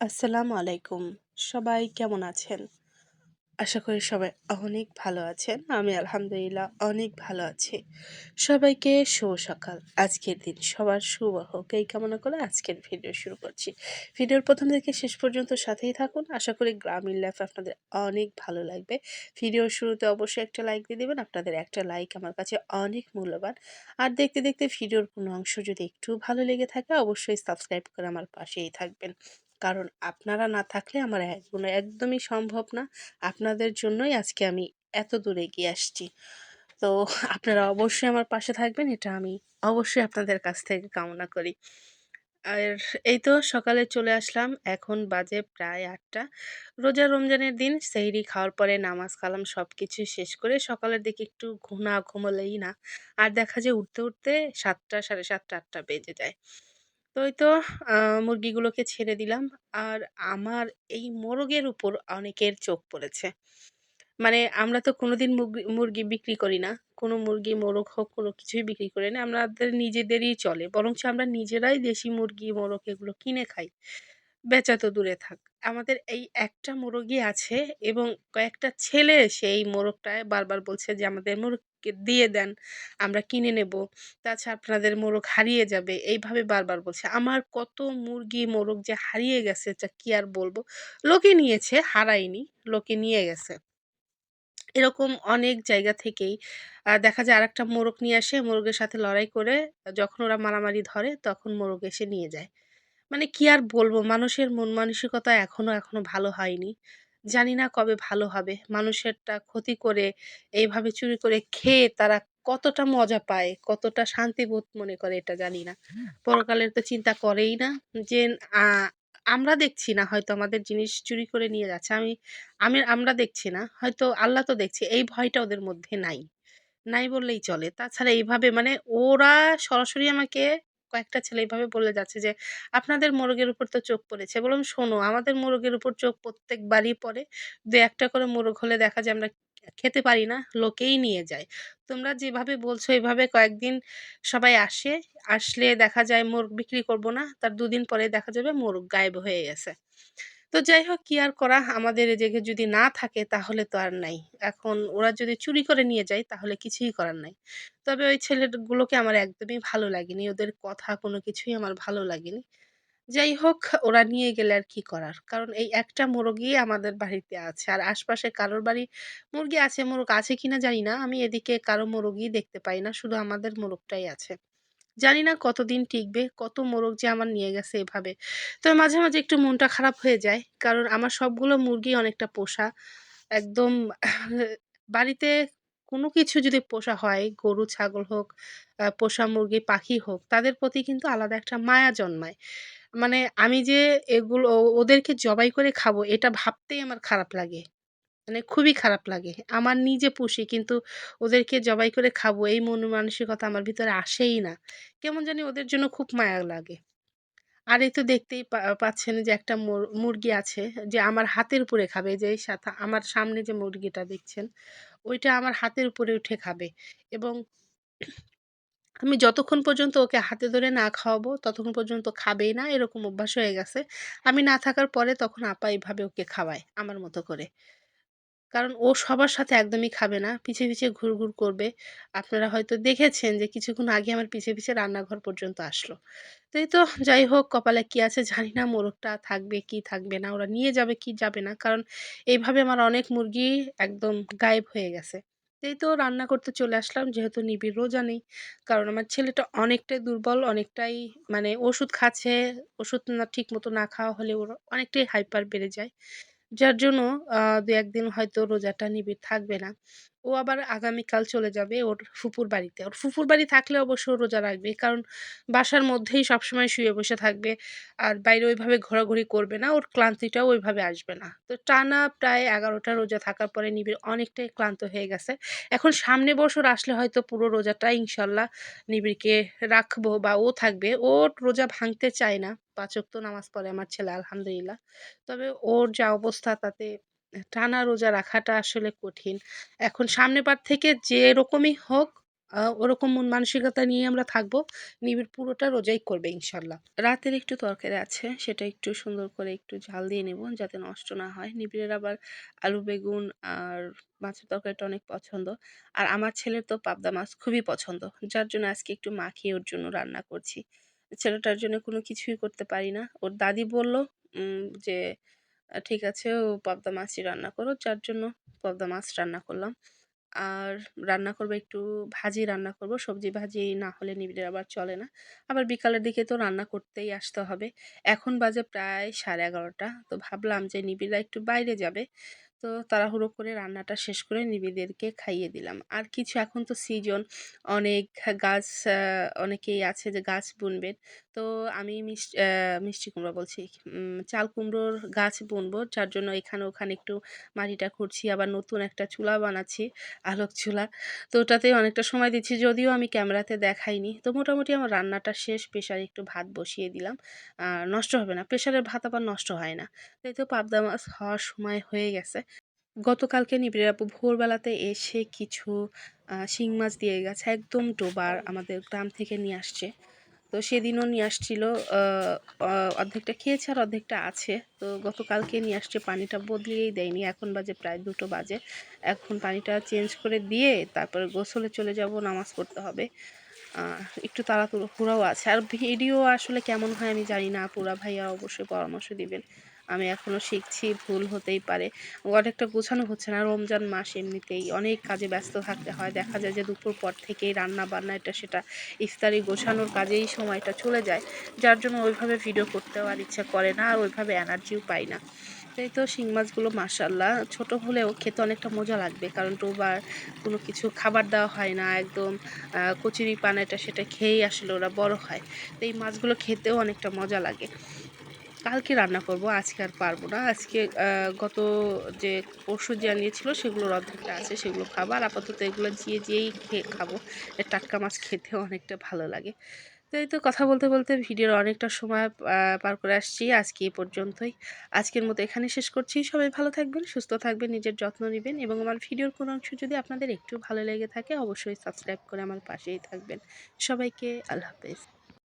আসসালামু আলাইকুম। সবাই কেমন আছেন? আশা করি সবাই অনেক ভালো আছেন। আমি আলহামদুলিল্লাহ অনেক ভালো আছি। সবাইকে শুভ সকাল। আজকের দিন সবার শুভ হোক এই কামনা করে আজকের ভিডিও শুরু করছি। ভিডিওর প্রথম থেকে শেষ পর্যন্ত সাথেই থাকুন। আশা করি গ্রামীণ লাইফ আপনাদের অনেক ভালো লাগবে। ভিডিওর শুরুতে অবশ্যই একটা লাইক দিয়ে দেবেন। আপনাদের একটা লাইক আমার কাছে অনেক মূল্যবান। আর দেখতে, দেখতে ভিডিওর কোনো অংশ যদি একটু ভালো লেগে থাকে অবশ্যই সাবস্ক্রাইব করে আমার পাশেই থাকবেন। কারণ আপনারা না থাকলে আমার এগুলো একদমই সম্ভব না। আপনাদের জন্যই আজকে আমি এত দূর এগিয়ে আসছি। তো আপনারা অবশ্যই আমার পাশে থাকবেন এটা আমি অবশ্যই আপনাদের কাছ থেকে কামনা করি। আর এই তো সকালে চলে আসলাম। এখন বাজে প্রায় আটটা রোজা রমজানের দিন সেহরি খাওয়ার পরে নামাজ কালাম সবকিছু শেষ করে সকালের দিকে একটু ঘু না ঘুমোলেই না। আর দেখা যায় উঠতে, উঠতে ৭ঃ০০ ৭:৩০ ৮ঃ০০ বেজে যায়। তো ওই তো মুরগিগুলোকে ছেড়ে দিলাম। আর আমার এই মোরগের উপর অনেকের চোখ পড়েছে। মানে আমরা তো কোনোদিন মুরগি বিক্রি করি না। কোনো মুরগি, মোরগ হোক কোনো কিছুই বিক্রি করি না। আমাদের নিজেদেরই চলে। বরঞ্চ আমরা নিজেরাই দেশি মুরগি, মোরগ এগুলো কিনে খাই। বেচা তো দূরে থাক। আমাদের এই একটা মোরগই আছে এবং কয়েকটা ছেলে সেই মোরগটায় বারবার বলছে যে, "আমাদের মোরগকে দিয়ে দেন। আমরা কিনে নেব। তাছাড়া আপনাদের মোরগ হারিয়ে যাবে।" এইভাবে বারবার বলছে। আমার কত মুরগি, মোরগ যে হারিয়ে গেছে যা কি আর বলব লোকে নিয়েছে, হারায়নি। লোকে নিয়ে গেছে। এরকম অনেক জায়গা থেকেই দেখা যায় আরেকটা মোরগ নিয়ে আসে। মোরগের সাথে লড়াই করে যখন ওরা মারামারি ধরে তখন মোরগ এসে নিয়ে যায়। মানে কি আর বলব মানুষের মন মানসিকতা এখনও, এখনও ভালো হয়নি। জানি না কবে ভালো হবে। মানুষেরটা ক্ষতি করে এইভাবে চুরি করে খেয়ে তারা কতটা মজা পায়, কতটা শান্তিবোধ মনে করে এটা জানি না। পরকালের তো চিন্তা করেই না যে আমরা দেখছি না হয়তো আমাদের জিনিস চুরি করে নিয়ে যাচ্ছে। আমি আমি আমরা দেখছি না। হয়তো আল্লাহ তো দেখছে। এই ভয়টা ওদের মধ্যে নাই। নাই বললেই চলে। তাছাড়া এইভাবে মানে ওরা সরাসরি আমাকে কয়েকটা ছেলে এইভাবে বলে যাচ্ছে যে, "আপনাদের মোরগের উপর তো চোখ পড়েছে।" বললাম, "শোনো আমাদের মোরগের উপর চোখ প্রত্যেকবারই পড়ে। ২-১ টা করে মোরগ হলে দেখা যায় আমরা খেতে পারি না। লোকেই নিয়ে যায়। তোমরা যেভাবে বলছো এভাবে কয়েকদিন সবাই আসে। আসলে দেখা যায় মোরগ বিক্রি করব না। তার দুদিন পরে দেখা যাবে মোরগ গায়েব হয়ে গেছে। তো যাই হোক কি আর করা আমাদের এ জায়গায় যদি না থাকে তাহলে তো আর নাই। এখন ওরা যদি চুরি করে নিয়ে যায় তাহলে কিছুই করার নাই। তবে ওই ছেলেগুলোকে আমার একদমই ভালো লাগেনি। ওদের কথা কোনো কিছুই আমার ভালো লাগেনি। যাই হোক ওরা নিয়ে গেলে আর কি করার? কারণ এই একটা মোরগই আমাদের বাড়িতে আছে। আর আশপাশে কারোর বাড়ি মুরগি আছে, মোরগ আছে কিনা জানি না। আমি এদিকে কারও মোরগই দেখতে পাই না। শুধু আমাদের মোরগটাই আছে। জানি না কতদিন টিকবে, কত মোরগ যে আমার নিয়ে গেছে এভাবে। তবে মাঝে, মাঝে একটু মনটা খারাপ হয়ে যায়। কারণ আমার সবগুলো মুরগি অনেকটা পোষা। একদম বাড়িতে কোনো কিছু যদি পোষা হয়, গরু, ছাগল হোক, পোষা মুরগি, পাখি হোক, তাদের প্রতি কিন্তু আলাদা একটা মায়া জন্মায়। মানে আমি যে এগুলো ওদেরকে জবাই করে খাব এটা ভাবতেই আমার খারাপ লাগে। মানে খুবই খারাপ লাগে। আমার নিজে পুষি কিন্তু ওদেরকে জবাই করে খাব এই মন মানসিকতা আমার ভিতরে আসেই না। কেমন জানি ওদের জন্য খুব মায়া লাগে। আর এই তো দেখতেই পাচ্ছেন যে একটা মুর মুরগি আছে যে আমার হাতের উপরে খাবে। যে সাথা আমার সামনে যে মুরগিটা দেখছেন, ওইটা আমার হাতের উপরে উঠে খাবে এবং আমি যতক্ষণ পর্যন্ত ওকে হাতে ধরে না খাওয়াবো, ততক্ষণ পর্যন্ত খাবেই না। এরকম অভ্যাস হয়ে গেছে। আমি না থাকার পরে তখন আপা এভাবে ওকে খাওয়ায় আমার মতো করে। কারণ ও সবার সাথে একদমই খাবে না। পিছে, পিছে ঘুরঘুর করবে। আপনারা হয়তো দেখেছেন যে কিছুক্ষণ আগে আমার পিছে, পিছে রান্নাঘর পর্যন্ত আসলো। তো এই তো যাই হোক কপালে কি আছে জানি না মোরগটা থাকবে কি থাকবে না। ওরা নিয়ে যাবে কি যাবে না। কারণ এইভাবে আমার অনেক মুরগি একদম গায়েব হয়ে গেছে। এই তো রান্না করতে চলে আসলাম যেহেতু নিবিড় রোজা নেই। কারণ আমার ছেলেটা অনেকটাই দুর্বল, অনেকটাই মানে ওষুধ খাচ্ছে। ওষুধ না ঠিকমতো না খাওয়া হলে ওর অনেকটাই হাইপার বেড়ে যায়। যার জন্য আ ২-১ দিন হয়তো রোজাটা নিবিড় থাকবে না। ও আবার আগামীকাল চলে যাবে ওর ফুপুর বাড়িতে। ওর ফুপুর বাড়ি থাকলে অবশ্য রোজা রাখবে। কারণ বাসার মধ্যেই সবসময় শুয়ে বসে থাকবে। আর বাইরে ওইভাবে ঘোরাঘুরি করবে না। ওর ক্লান্তিটাও ওইভাবে আসবে না। তো টানা প্রায় এগারোটা রোজা থাকার পরে নিবিড় অনেকটাই ক্লান্ত হয়ে গেছে। এখন সামনে বছর আসলে হয়তো পুরো রোজাটা ইনশাল্লাহ নিবিড়কে রাখব বা ও থাকবে। ও রোজা ভাঙতে চায় না। ৫ ওয়াক্ত নামাজ পড়ে আমার ছেলে, আলহামদুলিল্লাহ। তবে ওর যা অবস্থা তাতে টানা রোজা রাখাটা আসলে কঠিন। এখন সামনের বার থেকে যেরকমই হোক আ আ ওরকম মন মানসিকতা নিয়ে আমরা থাকব। নিবিড় পুরোটা রোজাই করবে ইনশাল্লাহ। রাতের একটু তরকারি আছে সেটা একটু সুন্দর করে একটু ঝাল দিয়ে নেব যাতে নষ্ট না হয়। নিবিড়ের আবার আলু বেগুন আর মাছের তরকারিটা অনেক পছন্দ। আর আমার ছেলের তো পাবদা মাছ খুবই পছন্দ। যার জন্য আজকে একটু মাখিয়ে ওর জন্য রান্না করছি। ছেলেটার জন্য কোনো কিছুই করতে পারি না। ওর দাদি বলল যে, ঠিক আছে, ও পাবদা মাছই রান্না করো। যার জন্য পাবদা মাছ রান্না করলাম। আর রান্না করব একটু ভাজি রান্না করব। সবজি ভাজি না হলে নিবিড়ের আবার চলে না। আবার বিকালের দিকে তো রান্না করতেই আসতে হবে। এখন বাজে প্রায় 11:30 তো ভাবলাম যে নিবিড়রা একটু বাইরে যাবে। তো তাড়াহুড়ো করে রান্নাটা শেষ করে নিবিড়দেরকে খাইয়ে দিলাম। আর কিছু এখন তো সিজন অনেক গাছ অনেকেই আছে যে গাছ বুনবেন। তো আমি আ মিষ্টি কুমড়ো বলছি চাল কুমড়োর গাছ বুনবো। যার জন্য এখানে ওখানে একটু মাটিটা খুঁড়ছি। আবার নতুন একটা চুলা বানাচ্ছি, আলোক চুলা। তো ওটাতেই অনেকটা সময় দিচ্ছি যদিও আমি ক্যামেরাতে দেখাইনি। তো মোটামুটি আমার রান্নাটা শেষ। প্রেশারে একটু ভাত বসিয়ে দিলাম। নষ্ট হবে না। প্রেশারের ভাত আবার নষ্ট হয় না। তাই তো পাবদা মাছ হওয়ার সময় হয়ে গেছে। গতকালকে নিবিড়ের আপু ভোরবেলাতে এসে কিছু শিং মাছ দিয়ে গেছে। একদম ডোবার আমাদের গ্রাম থেকে নিয়ে আসছে। তো সেদিনও নিয়ে আসছিল অর্ধেকটা খেয়েছে আর অর্ধেকটা আছে। তো গতকালকে নিয়ে আসছে, পানিটা বদলিয়েই দেয়নি। এখন বাজে প্রায় দুটো বাজে। এখন পানিটা চেঞ্জ করে দিয়ে তারপরে গোসলে চলে যাব, নামাজ পড়তে হবে। একটু তাড়াহুড়োও আছে। আর ভিডিও আসলে কেমন হয় আমি জানি না। পুরা ভাইয়া অবশ্যই পরামর্শ দিবেন। আমি এখনও শিখছি, ভুল হতেই পারে। অনেকটা গোছানো হচ্ছে না। রমজান মাস এমনিতেই অনেক কাজে ব্যস্ত থাকতে হয়। দেখা যায় যে দুপুর পর থেকেই রান্না-বান্না এটা সেটা ইফতারি গোছানোর কাজেই সময়টা চলে যায়। যার জন্য ওইভাবে ভিডিও করতেও আর ইচ্ছা করে না আর ওইভাবে এনার্জিও পাই না। এই তো শিং মাছগুলো মাশাআল্লাহ ছোট হলেও খেতে অনেকটা মজা লাগবে। কারণ ডোবার কোনো কিছু খাবার দেওয়া হয় না। একদম আ কচুরিপানা এটা সেটা খেয়েই আসলে ওরা বড় হয়। তো এই মাছগুলো খেতেও অনেকটা মজা লাগে। কালকে রান্না করব আজকে আর পারব না। আজকে গত যে পরশু যে আনিয়েছিল সেগুলোর অর্ধেকটা আছে সেগুলো খাব। আর আপাতত এগুলো জিয়ে, জিয়েই খেয়ে খাব। টাটকা মাছ খেতেও অনেকটা ভালো লাগে। তো এই তো কথা বলতে, বলতে ভিডিওর অনেকটা সময় পার করে আসছি। আজকে এ পর্যন্তই। আজকের মতো এখানে শেষ করছি। সবাই ভালো থাকবেন, সুস্থ থাকবেন, নিজের যত্ন নেবেন এবং আমার ভিডিওর কোনো অংশ যদি আপনাদের একটু ভালো লেগে থাকে অবশ্যই সাবস্ক্রাইব করে আমার পাশেই থাকবেন। সবাইকে আল্লাহ হাফেজ।